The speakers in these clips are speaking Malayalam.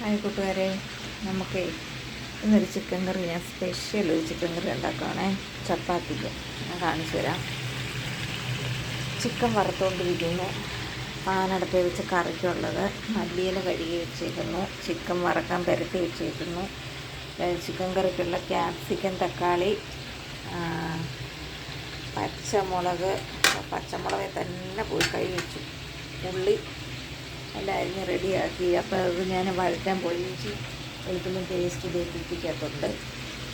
ഹായ് കൂട്ടുകാരെ നമുക്ക് ഇന്നൊരു ചിക്കൻ കറി ഞാൻ സ്പെഷ്യൽ ഒരു ചിക്കൻ കറി ഉണ്ടാക്കുകയാണേ ചപ്പാത്തിക്ക് ഞാൻ കാണിച്ചു തരാം. ചിക്കൻ വറുത്തുകൊണ്ടിരിക്കുന്നു പാനടപ്പേ വെച്ച് കറിക്കുള്ളത്. മല്ലിയില കഴുകി വെച്ചേക്കുന്നു. ചിക്കൻ വറക്കാൻ പരത്തി വെച്ചേക്കുന്നു. ചിക്കൻ കറിക്കുള്ള ക്യാപ്സിക്കൻ തക്കാളി പച്ചമുളക് പച്ചമുളകെ തന്നെ പോയി കൈ വെച്ചു. ഉള്ളി എല്ലാം അരിഞ്ഞ് റെഡിയാക്കി. അപ്പോൾ അത് ഞാൻ വഴറ്റാൻ പോയി. വെളുത്തുള്ളി പേസ്റ്റ് ഇതേപ്പിക്കകത്തുണ്ട്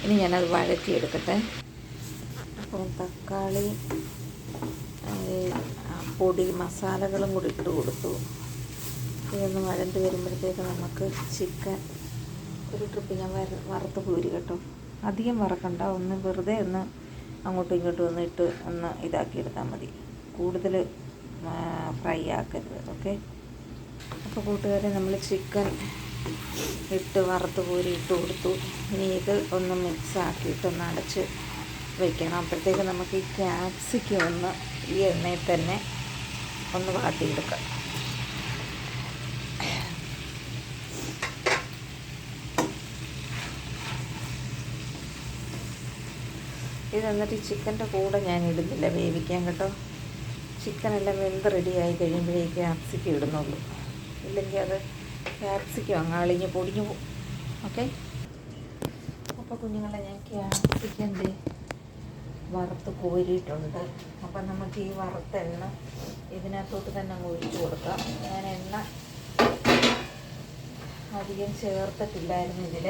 ഇനി ഞാനത് വഴറ്റിയെടുക്കട്ടെ. അപ്പോൾ തക്കാളി പൊടി മസാലകളും കൂടി ഇട്ട് കൊടുത്തു. ഇതൊന്ന് വഴണ്ട് വരുമ്പോഴത്തേക്ക് നമുക്ക് ചിക്കൻ ഒരു ട്രിപ്പ് ഞാൻ വര വറുത്ത് പോരി കേട്ടോ. അധികം വറക്കണ്ട. ഒന്ന് വെറുതെ ഒന്ന് അങ്ങോട്ടും ഇങ്ങോട്ടും ഒന്ന് ഇട്ട് ഒന്ന് ഇതാക്കിയെടുത്താൽ മതി. കൂടുതൽ ഫ്രൈ ആക്കരുത്. ഓക്കെ? അപ്പോൾ കൂട്ടുകാരെ നമ്മൾ ചിക്കൻ ഇട്ട് വറുത്ത് കോരി ഇട്ട് കൊടുത്തു. ഇനി ഇത് ഒന്ന് മിക്സ് ആക്കിയിട്ട് ഒന്ന് അടച്ച് വയ്ക്കണം അപ്പോഴത്തേക്ക് നമുക്ക് ഈ ക്യാപ്സിക്കം ഒന്ന് ഈ എണ്ണയിൽ തന്നെ ഒന്ന് വാട്ടിയെടുക്കാം. ഇത് എന്നിട്ട് ഈ ചിക്കന്റെ കൂടെ ഞാൻ ഇടുന്നില്ല. വേവിക്കാൻ കേട്ടോ. ചിക്കനെല്ലാം വെന്ത് റെഡിയായി ഈ ക്യാപ്സിക്കം ഇടുന്നുള്ളൂ. ഇല്ലെങ്കിൽ അത് ക്യാപ്സിക്കം അങ്ങ് അളിഞ്ഞ് പൊടിഞ്ഞു പോകും. ഓക്കെ? അപ്പോൾ കുഞ്ഞുങ്ങളെ ഞാൻ ക്യാപ്സിക്കന്റെ വറുത്ത് കോരിയിട്ടുണ്ട്. അപ്പം നമുക്ക് ഈ വറുത്ത എണ്ണ ഇതിനകത്തോട്ട് തന്നെ അങ്ങ് ഒഴിച്ചു കൊടുക്കാം. ഞാൻ എണ്ണ അധികം ചേർത്തിട്ടില്ലായിരുന്നു ഇതിൽ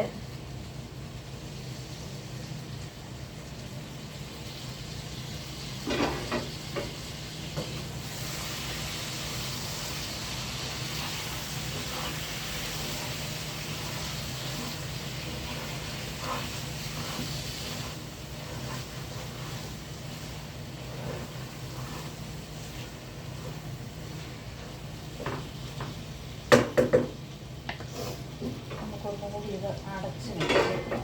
നമുക്കൊന്നും കൂടി ഇത് അടച്ച് വെക്കാം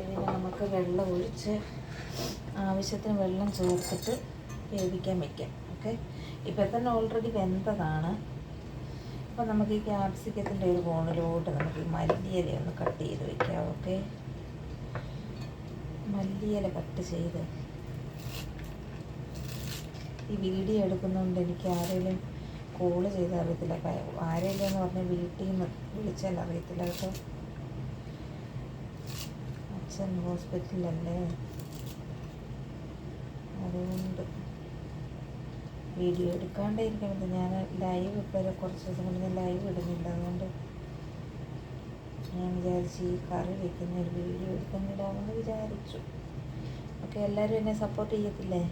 ഇതിന് നമുക്ക് വെള്ളം ഒഴിച്ച് ആവശ്യത്തിന് വെള്ളം ചേർത്തിട്ട് വേവിക്കാൻ വയ്ക്കാം ഓക്കെ ഇപ്പം തന്നെ ഓൾറെഡി വെന്തതാണ്. അപ്പോൾ നമുക്ക് ഈ ക്യാപ്സിക്കത്തിന്റെ ഒരു കോണിലോട്ട് നമുക്ക് ഈ മല്ലിയില ഒന്ന് കട്ട് ചെയ്ത് വയ്ക്കാം ഓക്കെ മല്ലിയില കട്ട് ചെയ്ത്. ഈ വീഡിയോ എടുക്കുന്നതുകൊണ്ട് എനിക്ക് ആരെങ്കിലും കോൾ ചെയ്ത് അറിയത്തില്ല. ആരെങ്കിലും എന്ന് പറഞ്ഞാൽ വീട്ടിൽ നിന്ന് വിളിച്ചാൽ അറിയത്തില്ല കേട്ടോ. അച്ഛൻ ഹോസ്പിറ്റലല്ലേ? അതുകൊണ്ട് വീഡിയോ എടുക്കാണ്ടേ ഇരിക്കുന്നത് ഞാൻ ലൈവ് ഇപ്പോൾ കുറച്ച് ദിവസം കൊണ്ട് ഞാൻ ലൈവ് ഇടുന്നില്ല അതുകൊണ്ട് ഞാൻ വിചാരിച്ച് ഈ കറി വെക്കുന്ന ഒരു വീഡിയോ എടുക്കുന്നിടാമെന്ന് വിചാരിച്ചു. ഓക്കെ എല്ലാവരും എന്നെ സപ്പോർട്ട് ചെയ്യത്തില്ലേ?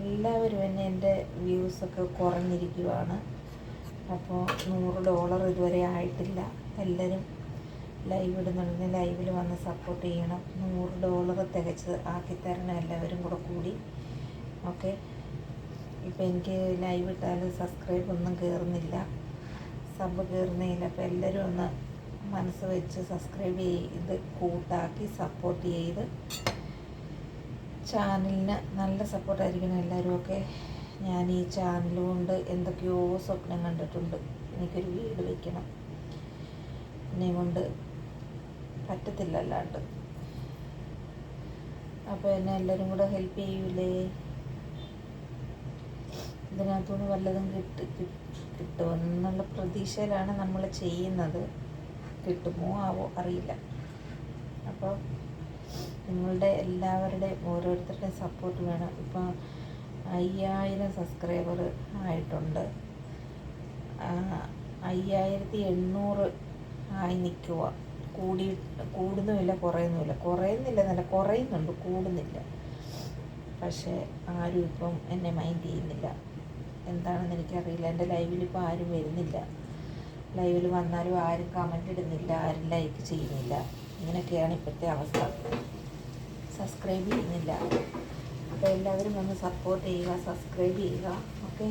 എല്ലാവരും എന്നെ എന്റെ വ്യൂസൊക്കെ കുറഞ്ഞിരിക്കുവാണ്. അപ്പോൾ നൂറ് ഡോളർ ഇതുവരെ ആയിട്ടില്ല. എല്ലാവരും ലൈവ് ഇടുന്നുണ്ടെങ്കിൽ ലൈവിൽ വന്ന് സപ്പോർട്ട് ചെയ്യണം. നൂറ് ഡോളർ തികച്ച് ആക്കിത്തരണം തരണം എല്ലാവരും കൂടെ കൂടി. ഓക്കെ ഇപ്പം എനിക്ക് ലൈവ് ഇട്ടാൽ സബ്സ്ക്രൈബ് ഒന്നും കയറുന്നില്ല സബ് കയറുന്നില്ല അപ്പോൾ എല്ലാവരും ഒന്ന് മനസ്സ് വെച്ച് സബ്സ്ക്രൈബ് ചെയ്ത് കൂട്ടാക്കി സപ്പോർട്ട് ചെയ്ത് ചാനലിന് നല്ല സപ്പോർട്ടായിരിക്കണം എല്ലാവരും. ഒക്കെ ഞാൻ ഈ ചാനൽ കൊണ്ട് എന്തൊക്കെയോ സ്വപ്നം കണ്ടിട്ടുണ്ട്. എനിക്കൊരു വീട് വയ്ക്കണം എന്നെ കൊണ്ട് പറ്റത്തില്ല അല്ലാണ്ട് അപ്പോൾ എന്നെ എല്ലാവരും കൂടെ ഹെൽപ്പ് ചെയ്യൂലേ? ഇതിനകത്തുനിന്ന് വല്ലതും കിട്ടി കിട്ടുമെന്നുള്ള പ്രതീക്ഷയിലാണ് നമ്മൾ ചെയ്യുന്നത്. കിട്ടുമോ ആവോ അറിയില്ല. അപ്പോൾ നിങ്ങളുടെ എല്ലാവരുടെയും ഓരോരുത്തരുടെയും സപ്പോർട്ട് വേണം. ഇപ്പോൾ അയ്യായിരം സബ്സ്ക്രൈബർ ആയിട്ടുണ്ട്. അയ്യായിരത്തി എണ്ണൂറ് ആയി നിൽക്കുക കൂടി കൂടുന്നുമില്ല കുറയുന്നുമില്ല. കുറയുന്നില്ല എന്നല്ല കുറയുന്നുണ്ട് കൂടുന്നില്ല. പക്ഷേ ആരും ഇപ്പം എന്നെ മൈൻഡ് ചെയ്യുന്നില്ല. എന്താണെന്ന് എനിക്കറിയില്ല. എന്റെ ലൈവിൽ ഇപ്പോൾ ആരും വരുന്നില്ല. ലൈവിൽ വന്നാലും ആരും കമന്റ് ഇടുന്നില്ല ആരും ലൈക്ക് ചെയ്യുന്നില്ല. ഇങ്ങനെയൊക്കെയാണ് ഇപ്പോഴത്തെ അവസ്ഥ. സബ്സ്ക്രൈബ് ചെയ്യുന്നില്ല. അപ്പോൾ എല്ലാവരും ഒന്ന് സപ്പോർട്ട് ചെയ്യുക സബ്സ്ക്രൈബ് ചെയ്യുക. ഓക്കെ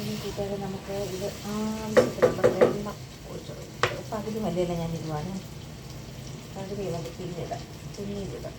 ഇനി കൂട്ടുകാരെ നമുക്ക് ഇത് ആവശ്യത്തിനുള്ള വെള്ളം ഒഴിച്ചു പകുതി മല്ലിയല്ല ഞാൻ ഇടുവാണ്. പകുതി നമുക്ക് പിന്നിടാം പിന്നീടിടാം